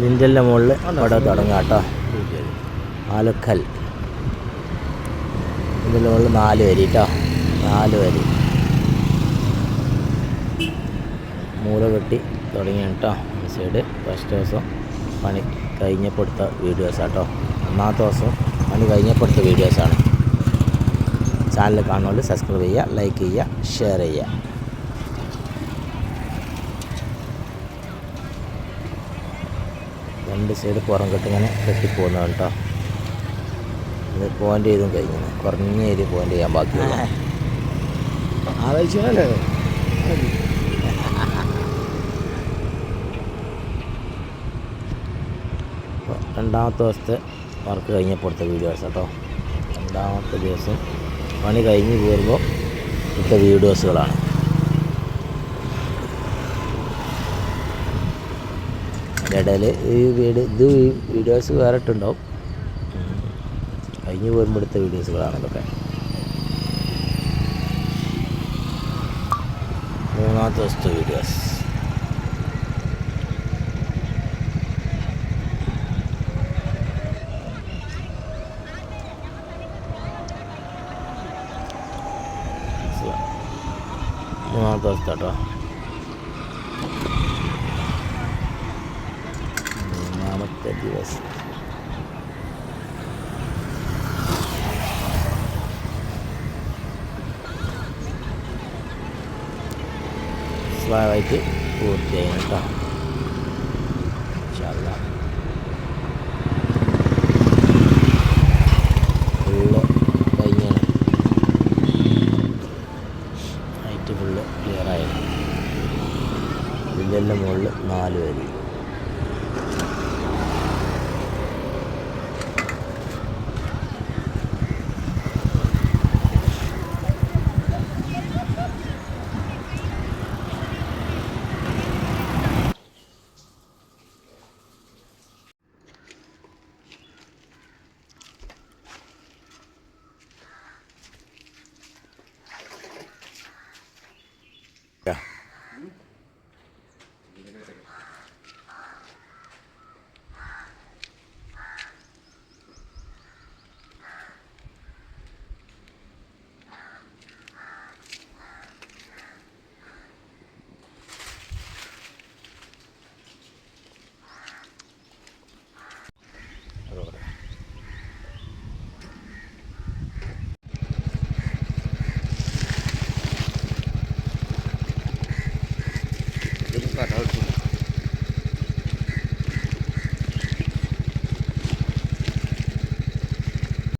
ലിൻഡലിന്റെ മുകളിൽ അവിടെ തുടങ്ങാം കേട്ടോ. ആലുക്കൽ. ഇതിന്റെ മുകളിൽ നാല് വരി കേട്ടോ. നാല് വരി. മൂല കെട്ടി തുടങ്ങിയ കേട്ടോ. സൈഡ് ഫസ്റ്റ് ദിവസം പണി കഴിഞ്ഞപ്പോൾ എടുത്ത വീഡിയോസാണ് കേട്ടോ. ഒന്നാമത്തെ ദിവസം പണി കഴിഞ്ഞപ്പോൾ എടുത്ത വീഡിയോസാണ് ചാനൽ കാണുന്നവർ സബ്സ്ക്രൈബ് ചെയ്യുക ലൈക്ക് ചെയ്യുക ഷെയർ ചെയ്യുക. രണ്ട് സൈഡ് പുറം കെട്ടിങ്ങനെ കെട്ടിപ്പോകുന്നതാണ് കേട്ടോ ഇത് പോയിന്റ് ചെയ്തും കഴിഞ്ഞു. കുറഞ്ഞ ഏരിയ പോയിന്റ് ചെയ്യാൻ ബാക്കിയുള്ള. രണ്ടാമത്തെ ദിവസത്തെ വർക്ക് കഴിഞ്ഞപ്പോൾ എടുത്ത വീഡിയോസ് കേട്ടോ രണ്ടാമത്തെ ദിവസം പണി കഴിഞ്ഞ് പോരുമ്പോൾ ഇത്ത വീഡിയോസുകളാണ് ഇടയിൽ ഈ വീട് ഇത് ഈ വീഡിയോസ് വേറെ ഇട്ടുണ്ടാവും. കഴിഞ്ഞ് പോകുമ്പോൾ എടുത്ത വീഡിയോസുകളാണ് ഇതൊക്കെ മൂന്നാമത്തെ ദിവസത്തെ വീഡിയോസ് മൂന്നാമത്തെ ദിവസത്തെ കേട്ടോ અગિયારમത്തെ ദിവസം. സ്വാഭാവിക പൂർത്തിയായി കേട്ടോ. ഫുള്ള് ക്ലിയറായി ഇതിന്റെ എല്ലാം മുകളിൽ നാല് വരി. 大头猪